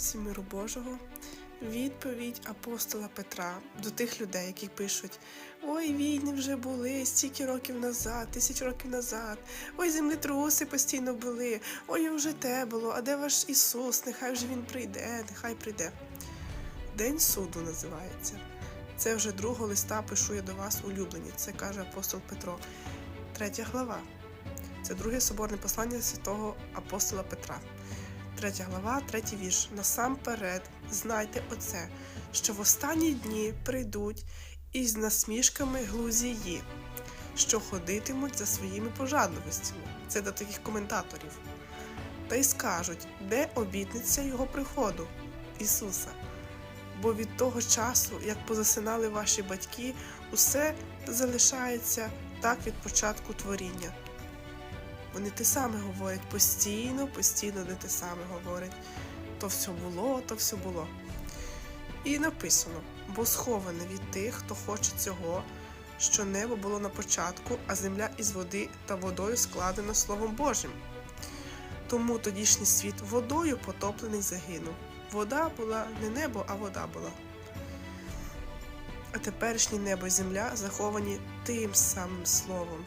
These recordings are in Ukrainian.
всі миру Божого. Відповідь апостола Петра до тих людей, які пишуть: Ой, війни вже були стільки років назад, тисяч років назад. Ой, землетруси постійно були. Ой, вже те було. А де ваш Ісус? Нехай вже Він прийде, нехай прийде. День суду називається. Це вже другого листа пишу я до вас, улюблені. Це каже апостол Петро. Третя глава. Це друге соборне послання святого апостола Петра. Третя глава, третій вірш. Насамперед, знайте оце, що в останні дні прийдуть із насмішками глузії, що ходитимуть за своїми пожадливостями. Це до таких коментаторів. Та й скажуть, де обітниця його приходу, Ісуса. Бо від того часу, як позасинали ваші батьки, усе залишається так від початку творіння. Вони те саме говорять постійно, постійно не те саме говорять. То все було, то все було. І написано: бо сховане від тих, хто хоче цього, що небо було на початку, а земля із води та водою складена Словом Божим. Тому тодішній світ водою потоплений загинув. Вода була не небо, а вода була. А теперішнє небо і земля заховані тим самим словом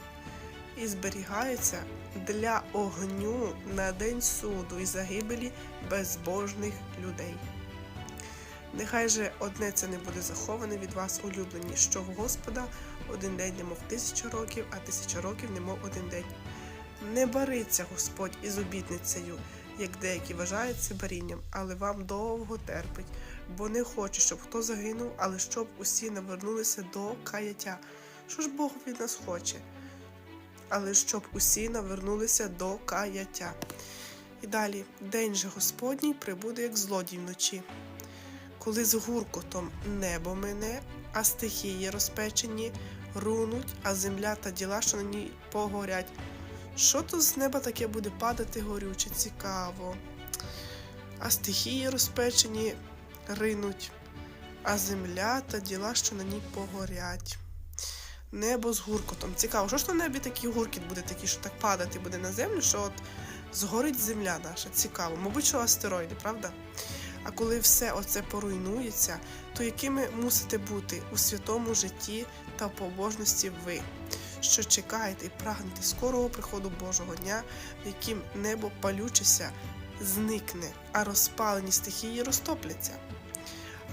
і зберігаються для огню на день суду і загибелі безбожних людей. Нехай же одне це не буде заховане від вас, улюблені, що в Господа один день немов тисяча років, а тисяча років немов один день. Не бариться Господь із обітницею, як деякі вважають це барінням, але вам довго терпить, бо не хоче, щоб хто загинув, але щоб усі навернулися до каяття. Що ж Бог від нас хоче? Але щоб усі навернулися до каяття. І далі день же Господній прибуде, як злодій вночі, коли з гуркотом небо мине, а стихії розпечені рунуть, а земля та діла, що на ній погорять. Що то з неба таке буде падати горюче, цікаво. А стихії розпечені ринуть, а земля та діла, що на ній погорять. Небо з гуркотом. Цікаво, що ж на небі такий гуркіт буде такий, що так падати буде на землю, що от згорить земля наша. Цікаво. Мабуть, що астероїди, правда? А коли все оце поруйнується, то якими мусите бути у святому житті та побожності ви, що чекаєте і прагнете скорого приходу Божого дня, в яким небо палючеся зникне, а розпалені стихії розтопляться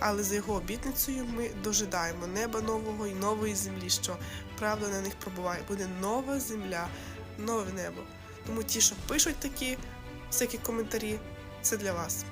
але за його обітницею ми дожидаємо неба нового і нової землі, що правда на них пробуває. Буде нова земля, нове небо. Тому ті, що пишуть такі всякі коментарі, це для вас.